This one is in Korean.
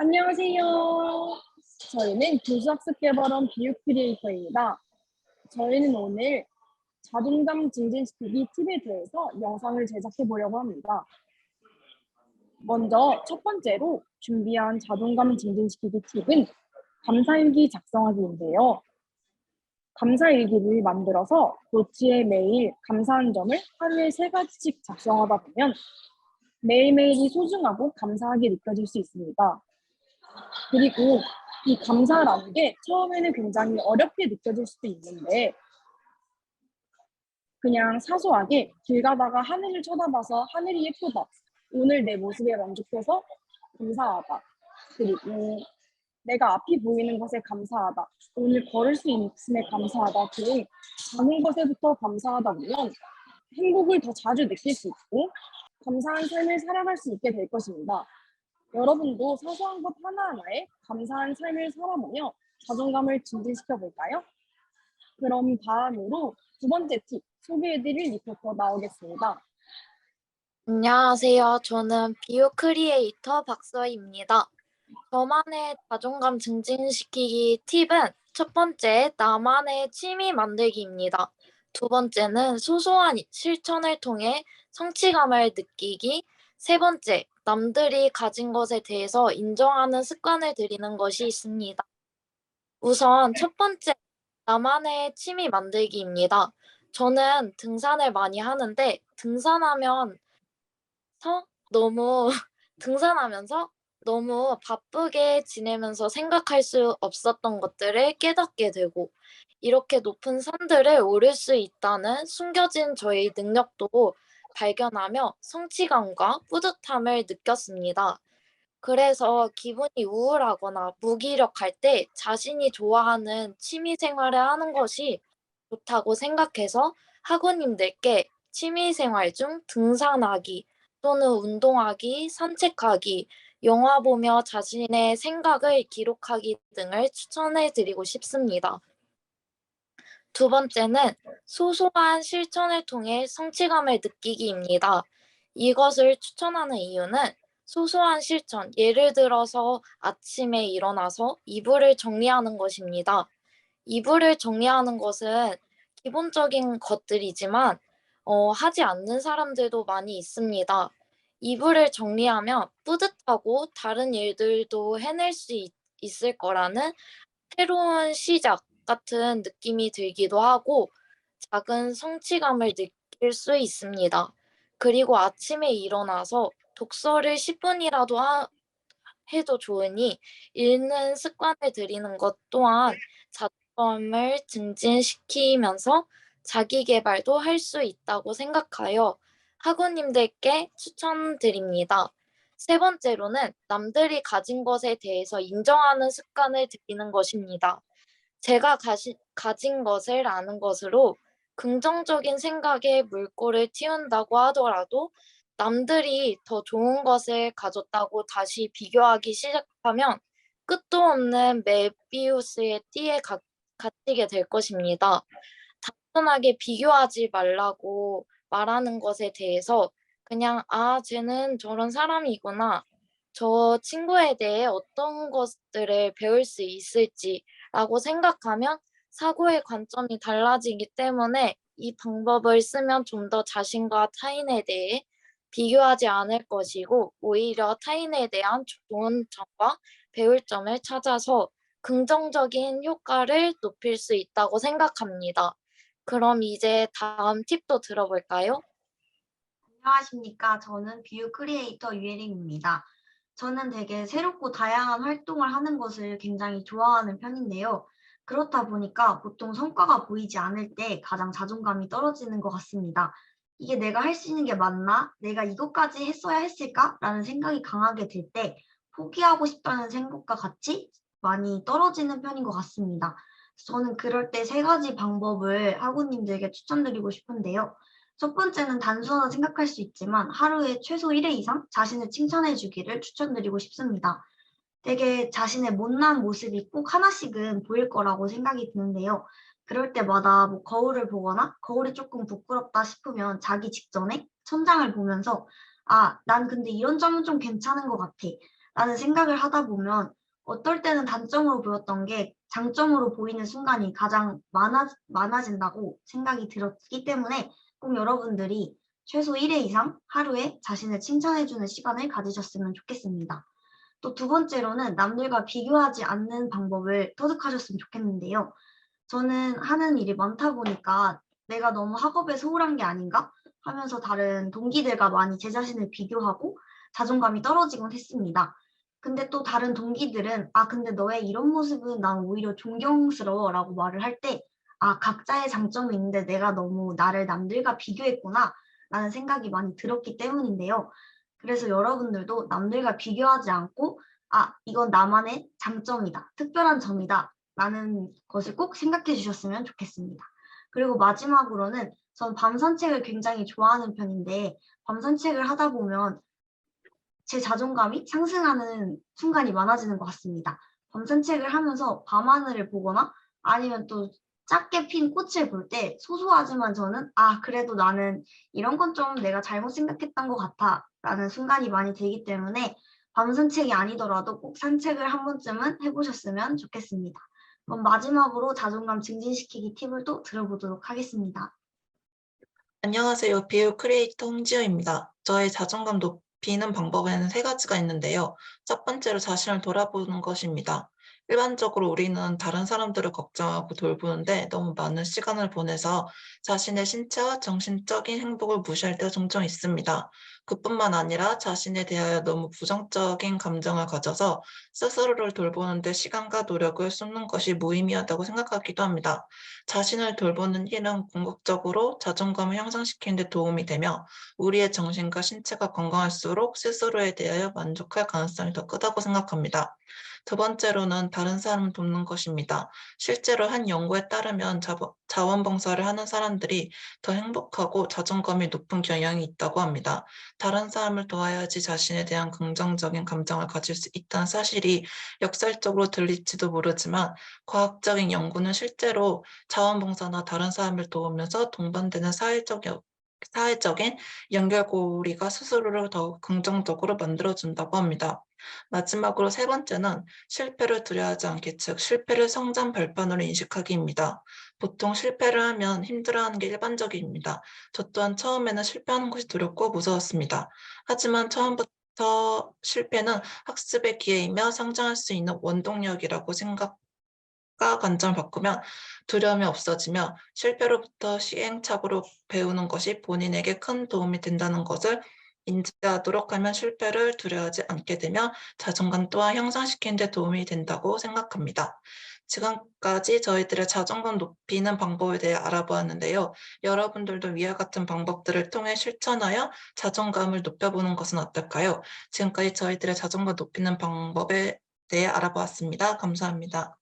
안녕하세요. 저희는 교수학습 개발원 비유 크리에이터입니다. 저희는 오늘 자존감 증진시키기 팁에 대해서 영상을 제작해 보려고 합니다. 먼저 첫 번째로 준비한 자존감 증진시키기 팁은 감사일기 작성하기인데요. 감사일기를 만들어서 노트에 매일 감사한 점을 하루에 세 가지씩 작성하다 보면 매일매일이 소중하고 감사하게 느껴질 수 있습니다. 그리고 이 감사라는 게 처음에는 굉장히 어렵게 느껴질 수도 있는데 그냥 사소하게 길 가다가 하늘을 쳐다봐서 하늘이 예쁘다. 오늘 내 모습에 만족해서 감사하다. 그리고 내가 앞이 보이는 것에 감사하다. 오늘 걸을 수 있음에 감사하다. 등 작은 것에부터 감사하다 보면 행복을 더 자주 느낄 수 있고 감사한 삶을 살아갈 수 있게 될 것입니다. 여러분도 사소한 것 하나하나에 감사한 삶을 살아보며 자존감을 증진시켜 볼까요? 그럼 다음으로 두 번째 팁 소개해드릴 리포터 나오겠습니다. 안녕하세요. 저는 비유 크리에이터 박서희입니다. 저만의 자존감 증진시키기 팁은 첫 번째, 나만의 취미 만들기입니다. 두 번째는 소소한 실천을 통해 성취감을 느끼기. 세 번째, 남들이 가진 것에 대해서 인정하는 습관을 들이는 것이 있습니다. 우선 첫 번째, 나만의 취미 만들기입니다. 저는 등산을 많이 하는데 등산하면 서 너무 등산하면서 너무 바쁘게 지내면서 생각할 수 없었던 것들을 깨닫게 되고 이렇게 높은 산들을 오를 수 있다는 숨겨진 저의 능력도 발견하며 성취감과 뿌듯함을 느꼈습니다. 그래서 기분이 우울하거나 무기력할 때 자신이 좋아하는 취미 생활을 하는 것이 좋다고 생각해서 학우님들께 취미 생활 중 등산하기 또는 운동하기, 산책하기, 영화 보며 자신의 생각을 기록하기 등을 추천해 드리고 싶습니다. 두 번째는 소소한 실천을 통해 성취감을 느끼기입니다. 이것을 추천하는 이유는 소소한 실천, 예를 들어서 아침에 일어나서 이불을 정리하는 것입니다. 이불을 정리하는 것은 기본적인 것들이지만 어, 하지 않는 사람들도 많이 있습니다. 이불을 정리하면 뿌듯하고 다른 일들도 해낼 수 있, 있을 거라는 새로운 시작 같은 느낌이 들기도 하고 작은 성취감을 느낄 수 있습니다. 그리고 아침에 일어나서 독서를 10분이라도 하, 해도 좋으니 읽는 습관을 들이는 것 또한 자존감을 증진시키면서 자기 개발도 할 수 있다고 생각하여 학우님들께 추천드립니다. 세 번째로는 남들이 가진 것에 대해서 인정하는 습관을 들이는 것입니다. 제가 가시, 가진 것을 아는 것으로 긍정적인 생각에 물꼬를 틔운다고 하더라도 남들이 더 좋은 것을 가졌다고 다시 비교하기 시작하면 끝도 없는 메비우스의 띠에 가, 갇히게 될 것입니다. 단순하게 비교하지 말라고 말하는 것에 대해서 그냥 아 쟤는 저런 사람이구나 저 친구에 대해 어떤 것들을 배울 수 있을지 라고 생각하면 사고의 관점이 달라지기 때문에 이 방법을 쓰면 좀 더 자신과 타인에 대해 비교하지 않을 것이고 오히려 타인에 대한 좋은 점과 배울 점을 찾아서 긍정적인 효과를 높일 수 있다고 생각합니다. 그럼 이제 다음 팁도 들어볼까요? 안녕하십니까. 저는 비유 크리에이터 유예림입니다. 저는 되게 새롭고 다양한 활동을 하는 것을 굉장히 좋아하는 편인데요. 그렇다 보니까 보통 성과가 보이지 않을 때 가장 자존감이 떨어지는 것 같습니다. 이게 내가 할 수 있는 게 맞나? 내가 이것까지 했어야 했을까? 라는 생각이 강하게 들 때 포기하고 싶다는 생각과 같이 많이 떨어지는 편인 것 같습니다. 저는 그럴 때 세 가지 방법을 학우님들에게 추천드리고 싶은데요. 첫 번째는 단순하다 생각할 수 있지만 하루에 최소 1회 이상 자신을 칭찬해 주기를 추천드리고 싶습니다. 되게 자신의 못난 모습이 꼭 하나씩은 보일 거라고 생각이 드는데요. 그럴 때마다 뭐 거울을 보거나 거울이 조금 부끄럽다 싶으면 자기 직전에 천장을 보면서 아, 난 근데 이런 점은 좀 괜찮은 것 같아. 라는 생각을 하다 보면 어떨 때는 단점으로 보였던 게 장점으로 보이는 순간이 가장 많아, 많아진다고 생각이 들었기 때문에 꼭 여러분들이 최소 1회 이상 하루에 자신을 칭찬해주는 시간을 가지셨으면 좋겠습니다. 또 두 번째로는 남들과 비교하지 않는 방법을 터득하셨으면 좋겠는데요. 저는 하는 일이 많다 보니까 내가 너무 학업에 소홀한 게 아닌가 하면서 다른 동기들과 많이 제 자신을 비교하고 자존감이 떨어지곤 했습니다. 근데 또 다른 동기들은 아 근데 너의 이런 모습은 난 오히려 존경스러워 라고 말을 할 때 아 각자의 장점이 있는데 내가 너무 나를 남들과 비교했구나 라는 생각이 많이 들었기 때문인데요. 그래서 여러분들도 남들과 비교하지 않고 아 이건 나만의 장점이다 특별한 점이다 라는 것을 꼭 생각해 주셨으면 좋겠습니다. 그리고 마지막으로는 전 밤 산책을 굉장히 좋아하는 편인데 밤 산책을 하다 보면 제 자존감이 상승하는 순간이 많아지는 것 같습니다. 밤 산책을 하면서 밤하늘을 보거나 아니면 또 작게 핀 꽃을 볼 때 소소하지만 저는 아 그래도 나는 이런 건 좀 내가 잘못 생각했던 것 같아 라는 순간이 많이 들기 때문에 밤 산책이 아니더라도 꼭 산책을 한 번쯤은 해보셨으면 좋겠습니다. 그럼 마지막으로 자존감 증진시키기 팁을 또 들어보도록 하겠습니다. 안녕하세요. 비유 크리에이터 홍지효입니다. 저의 자존감 높이는 방법에는 세 가지가 있는데요. 첫 번째로 자신을 돌아보는 것입니다. 일반적으로 우리는 다른 사람들을 걱정하고 돌보는데 너무 많은 시간을 보내서 자신의 신체와 정신적인 행복을 무시할 때가 종종 있습니다. 그뿐만 아니라 자신에 대하여 너무 부정적인 감정을 가져서 스스로를 돌보는데 시간과 노력을 쏟는 것이 무의미하다고 생각하기도 합니다. 자신을 돌보는 일은 궁극적으로 자존감을 향상시키는 데 도움이 되며 우리의 정신과 신체가 건강할수록 스스로에 대하여 만족할 가능성이 더 크다고 생각합니다. 두 번째로는 다른 사람을 돕는 것입니다. 실제로 한 연구에 따르면 자원봉사를 하는 사람들이 더 행복하고 자존감이 높은 경향이 있다고 합니다. 다른 사람을 도와야지 자신에 대한 긍정적인 감정을 가질 수 있다는 사실이 역설적으로 들릴지도 모르지만 과학적인 연구는 실제로 자원봉사나 다른 사람을 도우면서 동반되는 사회적 여- 사회적인 연결고리가 스스로를 더 긍정적으로 만들어준다고 합니다. 마지막으로 세 번째는 실패를 두려워하지 않기 즉 실패를 성장 발판으로 인식하기입니다. 보통 실패를 하면 힘들어하는 게 일반적입니다. 저 또한 처음에는 실패하는 것이 두렵고 무서웠습니다. 하지만 처음부터 실패는 학습의 기회이며 성장할 수 있는 원동력이라고 생각 가 관점을 바꾸면 두려움이 없어지며 실패로부터 시행착오로 배우는 것이 본인에게 큰 도움이 된다는 것을 인지하도록 하면 실패를 두려워하지 않게 되며 자존감 또한 향상시키는 데 도움이 된다고 생각합니다. 지금까지 저희들의 자존감 높이는 방법에 대해 알아보았는데요. 여러분들도 위와 같은 방법들을 통해 실천하여 자존감을 높여보는 것은 어떨까요? 지금까지 저희들의 자존감 높이는 방법에 대해 알아보았습니다. 감사합니다.